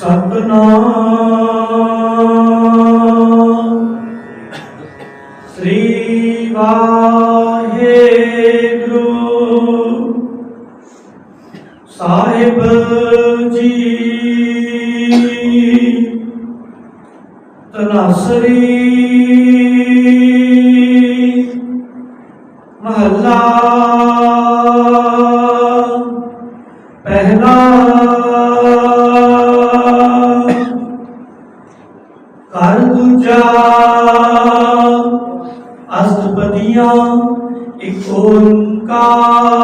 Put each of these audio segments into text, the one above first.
ਸਤਨਾਮ। ਸ੍ਰੀ ਵਾਹਿਗੁਰੂ। ਸਾਹਿਬ ਜੀ। ਤਨਾਸਰੀ ਮਹੱਲਾ। ਪਹਿਲਾ ਅਸਤਪਦੀਆਂ ਇੱਕ ਓੰਕਾਰ।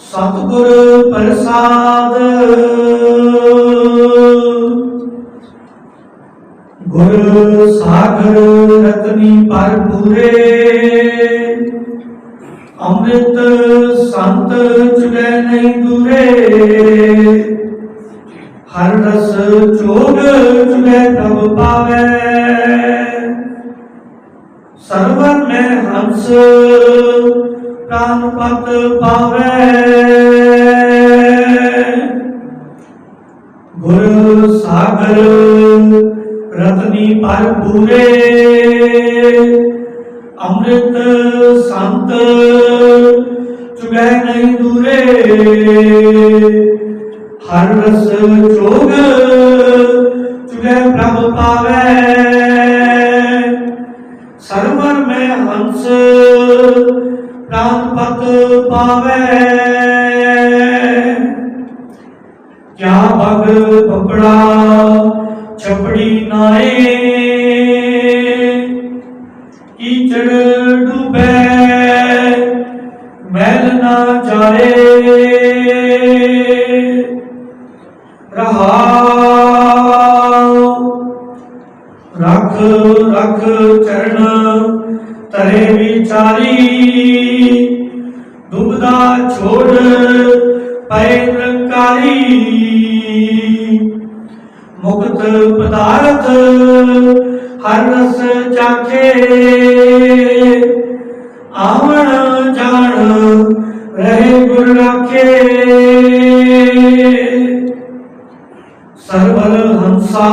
ਸਤਿਗੁਰ ਪ੍ਰਸਾਦ। ਗੁਰ ਸਾਗਰ ਰਤਨੀ ਪਰ ਪੂਰੇ ਅੰਮ੍ਰਿਤ ਸੰਤ ਚੁਗੈ ਨਹੀਂ ਦੂਰੇ। ਹਰ ਰਸ ਚੋਗ ਚੁਗੈ ਪ੍ਰਭ ਪਾਵੈ। ਸਰਵਰ ਮੈਂ ਹੰਸ ਪ੍ਰਾਨ ਪਤ ਪਾਵੈ। ਗੁਰ ਸਾਗਰ, ਰਤਨੀ ਪਰ ਪੂਰੇ ਅੰਮ੍ਰਿਤ ਸੰਤ, ਚੁਗੈ ਨਹੀਂ ਦੂਰੇ। ਹਰ ਰਸ ਚੋਗ, ਚੁਗੈ ਪ੍ਰਭ ਪਾਵੈ। ਸਰਵਰ ਮੈਂ ਹੰਸ ਪ੍ਰਾਨ ਪਤ ਪਾਵੈ। ਕਿਆ ਬਗ ਪਪੜਾ ਛਪੜੀ ਨਾਏ, ਕੀਚੜ ਡੁਬੈ ਮੈਲ ਨਾ ਜਾਏ। ਰਹਾਉ ਰਖ ਚਰਨ ਤਰੇ ਵਿਚਾਰੀ। ਦੁਬਦਾ ਛੋੜ ਪੈ ਨਿਰੰਕਾਰੀ ਮੁਕਤ ਪਦਾਰਥ ਹਰ ਰਸ ਚਾਖੇ। ਆਵਣ ਜਾਣ ਰਹੇ ਗੁਰ ਰਾਖੇ। ਸਰਵਰ ਹੰਸਾ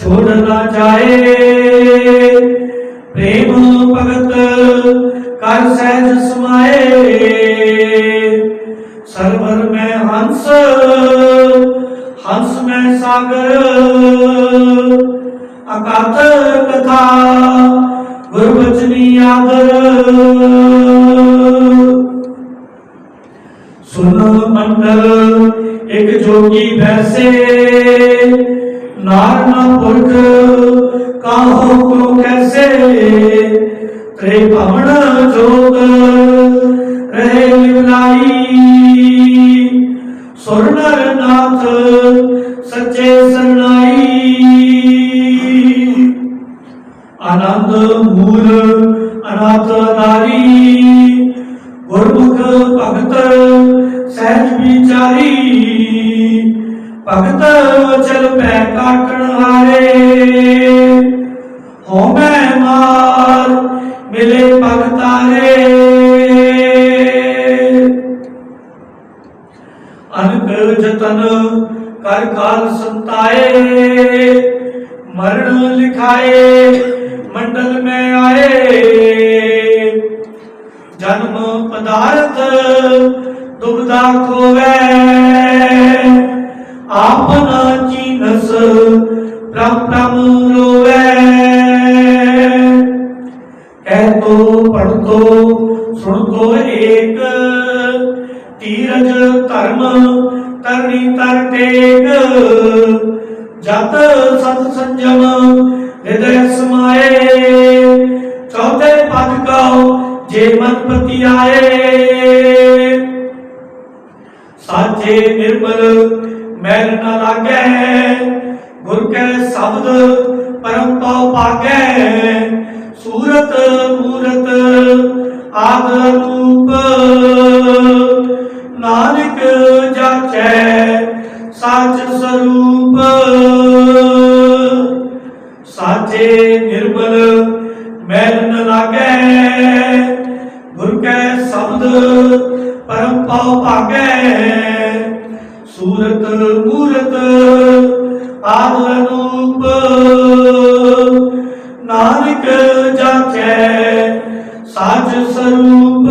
ਛੋੜ ਨਾ ਜਾਏ। ਪ੍ਰੇਮ ਭਗਤ ਕਰ ਸਹਿਜ ਸਮਾਏ। ਸਰਵਰ ਮੈਂ ਹੰਸ ਹੰਸ ਮੈਂ ਸਾਗਰ। ਅਕਾਤ ਕਥਾ ਗੁਰਬਚਨੀ ਆਦਰ। ਸੁਨ ਮੰਡਲ, ਇੱਕ ਜੋਗੀ ਬੈਸੇ ਨਾਰ ਨਾ ਪੁਰਖ, ਕਾਹੋ ਕੋ ਕੈਸੇ? ਤ੍ਰੇ ਭਵਨ ਜੋਗ, ਰਹੇ ਲਿਵਲਾਈ। ਸੁਰਨਰ ਨਾਥ ਸੱਚੇ ਸਰਨਾਈ। ਆਨੰਦ ਮੂਲ ਅਨਾਥ ਨਾਰੀ ਗੁਰਮੁਖ ਭਗਤ ਸਹਿਜ ਵਿਚਾਰੀ। ਭਗਤ ਚਲ ਅਨਕ ਜਤਨ ਕਰ ਕਾਲ ਸੰਤਾਏ, ਮਰਨ ਲਿਖਾਏ, ਮੰਡਲ ਮੈਂ ਆਏ। ਜਨਮ ਪਦਾਰਥ ਦੁਬਦਾ ਖੋਵੇ ਆਪਨਾ ਚੀਨਸ ਪ੍ਰਮ ਪ੍ਰਮ ਧਰਮ ਤਰਨੀ ਤਰ ਟੇਕ। ਜਤ ਸਤ ਸੰਜਮ ਹਿਰਦੈ ਸਮਾਏ। ਚੌਥੇ ਪਦ ਕਉ ਜੇ ਮਨ ਪਤੀ ਆਏ ਸਾਚੇ ਨਿਰਮਲ, ਮੈਲ ਨ ਲਾਗੈ। ਗੁਰ ਕੈ ਸ਼ਬਦ, ਪਰਮ ਪਉ ਪਾਗੈ। ਸੂਰਤ ਮੂਰਤ, ਆਦ ਰੂਪ ਸਾਚ ਸਰੂਪ। ਸਾਚੇ ਨਿਰਮਲ ਮੈਲ ਨ ਲਾਗੈ। ਗੁਰ ਕੈ ਸ਼ਬਦ ਪਰਮ ਪਉ ਭਾਗੈ। ਸੂਰਤ, ਮੂਰਤ, ਆਦ ਅਨੂਪ ਨਾਨਕ ਜਾਚੈ ਸਾਜ ਸਰੂਪ।